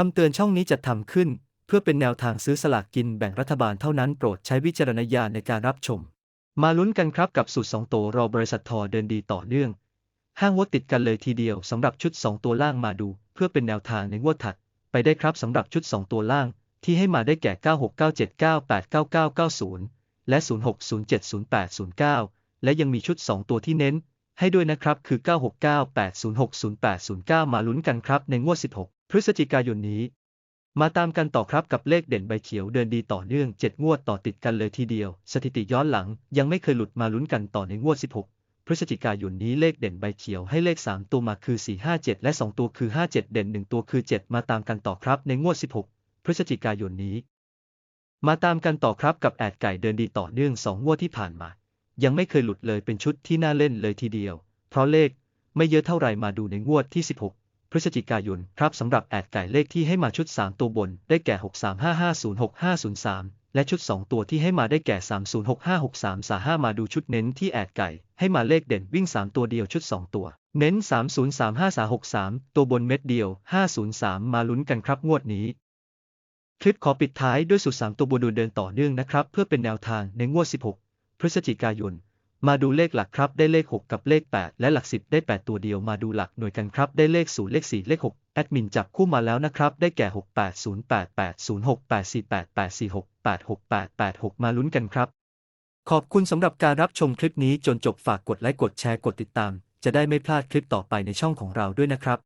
คำเตือนช่องนี้จัดทำขึ้น เพื่อเป็นแนวทางซื้อสลากกินแบ่งรัฐบาลเท่านั้นโปรดใช้วิจารณญาณในการรับชม มาลุ้นกันครับกับสูตร2ตัวรอบริษัททอเดินดีต่อเนื่อง ห้างวดติดกันเลยทีเดียวสำหรับชุด 2 ตัวล่างมาดู เพื่อเป็นแนวทางในงวดถัด ไปได้ครับสำหรับชุด 2 ตัวล่าง ที่ให้มาได้แก่ 9697989990 และ 06070809 และยังมีชุด 2 ตัวที่เน้นให้ด้วยนะครับคือ 9698060809 มาลุ้นกันครับในงวด 16 พฤศจิกายนนี้ มาตามกันต่อครับกับเลขเด่นใบเขียวเดินดีต่อเนื่อง 7 งวดต่อติดกันเลยทีเดียว สถิติย้อนหลังยังไม่เคยหลุดมาลุ้นกันต่อในงวด 16 พฤศจิกายนนี้เลขเด่นใบเขียวให้เลข 3 ตัวมาคือ 457 และ 2 ตัวคือ 57 เด่น 1 ตัวคือ 7 มาตามกันต่อครับในงวด 16 พฤศจิกายนนี้ มาตามกันต่อครับกับแอดไก่เดินดีต่อเนื่อง 2 งวดที่ผ่านมา ยังไม่เคยหลุดเลยเป็นชุดที่น่าเล่นเลยทีเดียว เพราะเลขไม่เยอะเท่าไหร่มาดูในงวดที่ 16 พฤศจิกายนครับสำหรับแอดไก่เลขที่ให้มาชุด 3 ตัวบนได้แก่ 635506503 และชุด 2 ตัวที่ให้มาได้แก่ 306563สา5มาดูชุดเน้นที่แอดไก่ ให้มาเลขเด่นวิ่ง 3 ตัวเดียวชุด 2 ตัว เน้น 303563 ตัวบนเม็ดเดียว 503 มาลุ้นกันครับงวดนี้ คลิปขอปิดท้ายด้วยสูตร3ตัวบนดูเดินต่อเนื่องนะครับ เพื่อเป็นแนวทางในงวด 16 พฤศจิกายน มาดูเลขหลักครับได้เลข 6 กับเลข 8 และหลัก 10 ได้ 8 ตัวเดียวมาดูหลักหน่วยกันครับได้เลข 0 เลข 4 เลข 6 แอดมินจับคู่มาแล้วนะครับ ได้แก่ 6 8 0 8 8 0 6 8 4 8 8 4 6 8 6 8 8 6 มาลุ้นกันครับ ขอบคุณสำหรับการรับชมคลิปนี้จนจบฝากกดไลค์กดแชร์กดติดตาม จะได้ไม่พลาดคลิปต่อไปในช่องของเราด้วยนะครับ